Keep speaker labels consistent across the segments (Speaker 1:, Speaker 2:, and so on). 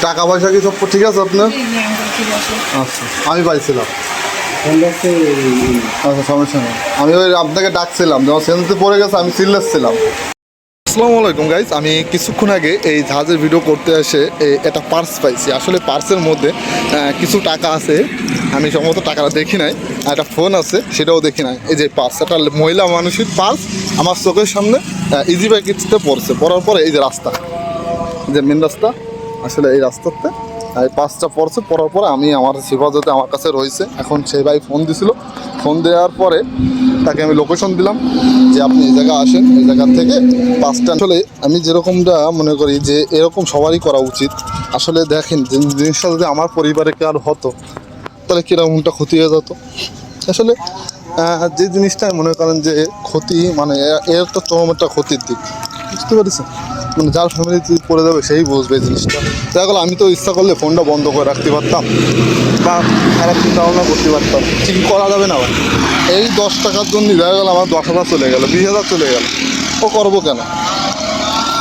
Speaker 1: টাকা পয়সা কি সব ঠিক আছে আপনার। আচ্ছা আমি পাইছিলাম। আচ্ছা সমস্যা নেই। আমি ওই আপনাকে ডাকছিলাম যখন সেন্সে পড়ে গেছে আমি সিরিয়াস ছিলাম। আসসালামু আলাইকুম গাইজ আমি কিছুক্ষণ আগে এই জাহাজের ভিডিও করতে এসে এ- একটা পার্স পাইছি। আসলে পার্সের মধ্যে কিছু টাকা আছে। আমি সম্ভবত টাকাটা দেখি নাই। আর একটা ফোন আছে সেটাও দেখি নাই। এই যে পার্স একটা মহিলা মানুষের পার্স আমার চোখের সামনে ইজি প্যাকেজতে পড়ছে। পড়ার পরে এই যে রাস্তা যে মেন রাস্তা আসলে এই রাস্তাতে। এই পাঁচটা পড়ছে, পড়ার পরে আমি আমার হেফাজতে আমার কাছে রয়েছে। এখন সেই ভাই ফোন দিছিল। ফোন দেওয়ার পরে তাকে আমি লোকেশন দিলাম যে আপনি এই জায়গা আসেন। এই জায়গা থেকে পাঁচটা আসলে আমি যেরকমটা মনে করি যে এরকম সবারই করা উচিত। আসলে দেখেন জিনিসটা যদি আমার পরিবারে কার হতো, তাহলে কীরকমটা ক্ষতি হয়ে যেত? আসলে যে জিনিসটা মনে করেন যে ক্ষতি মানে এর তো চরম একটা ক্ষতির দিক। বুঝতে পারছেন? মানে যার ফ্যামিলিতে পড়ে যাবে সেই বুঝবে জিনিসটা। দেখা গেলো, আমি তো ইচ্ছা করলে ফোনটা বন্ধ করে রাখতে পারতাম। বা খারাপ চিন্তা ভাবনা করতে পারতাম। ঠিক করা যাবে না এই দশ টাকার জন্য দেখা গেলো, আমার দশ হাজার চলে গেল, বিশ হাজার চলে গেল। ও করব কেন?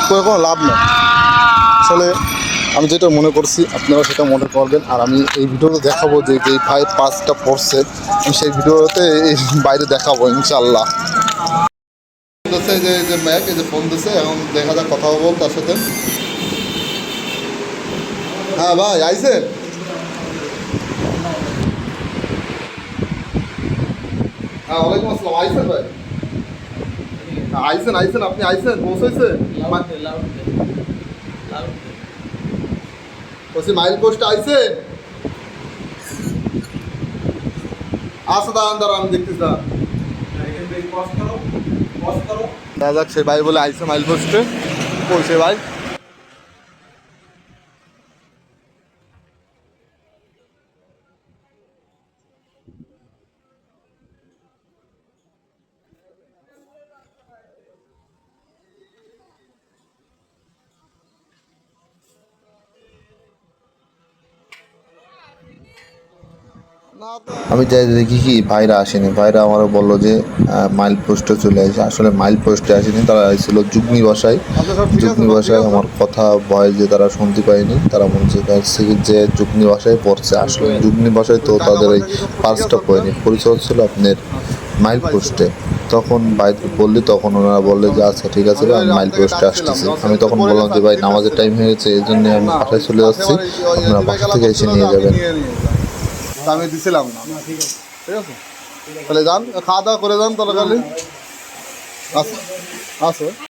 Speaker 1: করে কোনো লাভ নেই। আসলে আমি যেটা মনে করছি, আপনারা সেটা মনে করবেন। আর আমি এই ভিডিওতে দেখাবো যে যে ভাই পাঁচটা পড়ছে, আমি সেই ভিডিওতে এই বাইরে দেখাবো ইনশাল্লাহ দিচ্ছে যে যে ম্যাক এই যে ফোন দিচ্ছে এখন দেখা যাক কথা বল তার সাথে। হ্যাঁ ভাই আইসেন? হ্যাঁ ওয়ালাইকুম আসসালাম। আইসেন ভাই? হ্যাঁ, আইসেন আইসেন আপনি আইসেন? পৌঁছাইছেন বলছি মাইল পোস্ট আইসেন? আসো দাঁড়ান দাঁড়ান দেখতেছি দাঁড়ান। দেখা যাক সে ভাই বলে আইসে মাইল পোস্টে। পৌঁছে ভাই।
Speaker 2: আমি যাই দেখি কি ভাইরা আসেনি। ভাইরা আমারও বলল যে মাইল পোস্টে চলে আসে আসলে মাইল পোস্টে আসেনি তারা এসেছিল যুগ্নি ভাষায়
Speaker 1: তো?
Speaker 2: ভাষায় আমার কথা ভয় যে তারা শুনতে পায়নি তারা মনে হচ্ছে যে যুগ্নি ভাষায় পড়ছে আসলে যুগ্নি ভাষায় তো তাদের ওই পার্সটা পড়েনি। পরিচয় ছিল আপনার মাইল পোস্টে তখন ভাই বললি তখন ওনারা বললে যে আচ্ছা ঠিক আছে ভাই, আমি মাইল পোস্টে আসতেছি। আমি তখন বললাম যে ভাই নামাজের টাইম হয়ে গেছে এই জন্য আমি বাসায় চলে যাচ্ছি। আপনারা বাসা থেকে এসে নিয়ে যাবেন।
Speaker 1: তা আমি দিছিলাম না। ঠিক আছে। তাহলে যান খাওয়া দাওয়া করে যান তাহলে খালি আসো আসো।